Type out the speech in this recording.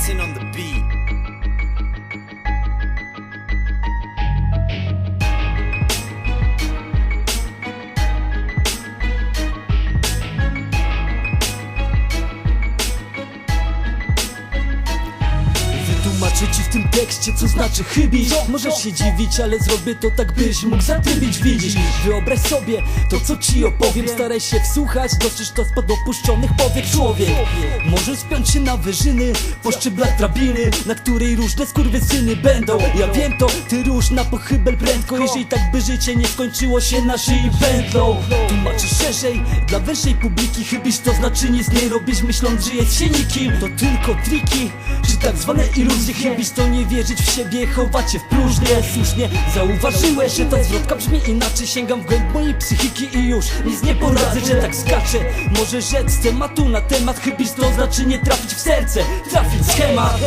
dancing on the beat. Tym tekście, co znaczy chybić. Możesz się dziwić, ale zrobię to tak, byś mógł zatrybić. Widzisz, wyobraź sobie to, co ci opowiem. Staraj się wsłuchać, dostrzec to spod opuszczonych powiek. Człowiek Możesz spiąć się na wyżyny, po szczeblach drabiny Na której różne skurwysyny będą. Ja wiem to, ty rusz na pochybel prędko. Jeżeli tak by życie nie skończyło się na szyi pętlą Tłumaczę szerzej, dla węższej publiki Chybisz. To znaczy nic nie robisz myśląc, że jest się nikim. To tylko triki, czy tak zwane iluzje Chybisz to nie wierzyć w siebie, chowacie w próżnię. Słusznie zauważyłeś, że ta zwrotka brzmi inaczej. Sięgam w głęb mojej psychiki i już nic nie poradzę, że tak skaczę. Może rzec tematu na temat Chybisz to znaczy nie trafić w serce, trafić schemat